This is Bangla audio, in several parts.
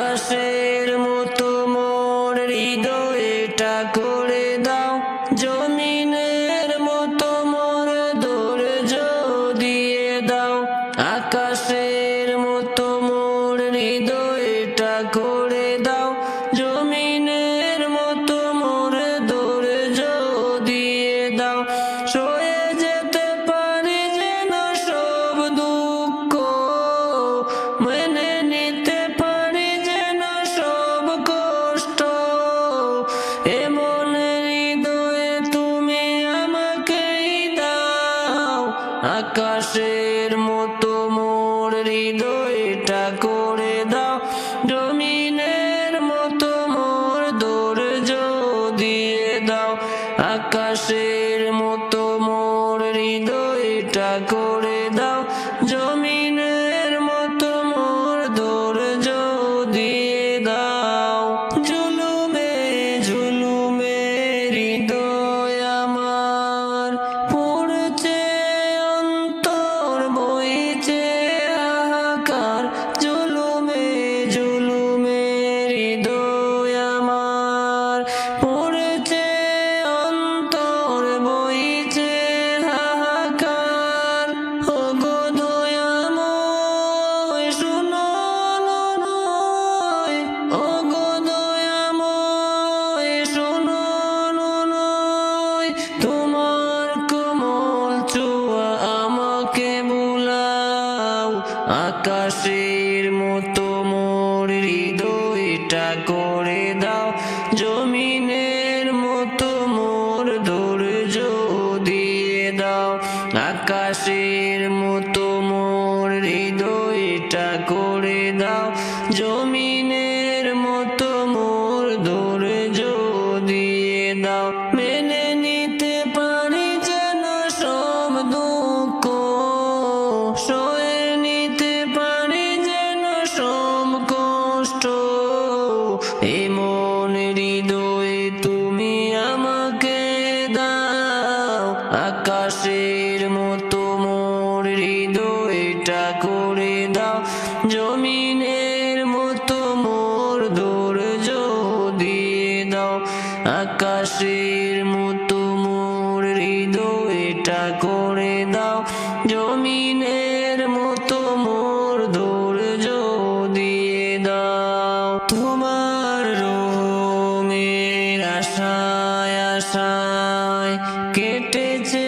আকাশের মতো হৃদয়টা করে দাও জমিনের আকাশের মতো মোর হৃদয়টা করে দাও। জমিনের মতো মোর ধৈর্য দিয়ে দাও। আকাশের মতো মোর হৃদয়টা করে দাও। জমিনের মতো মোর ধৈর্য দিয়ে দাও। মেনে আকাশের মতো মোর হৃদয়টা করে দাও। জমিনের মতো মোর ধৈর্য দিয়ে দাও। আকাশের মতো মোর হৃদয়টা করে দাও। জমিনের মতো মোর ধৈর্য দিয়ে দাও। তোমার রোমের আশায় আশায় কেটেছে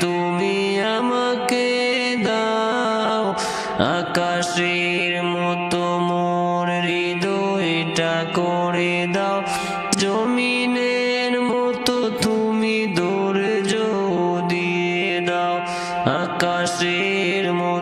তুমি আমাকে দাও। আকাশের মতো হৃদয়টা করে দাও। মতো তুমি দিয়ে দাও। আকাশের মতো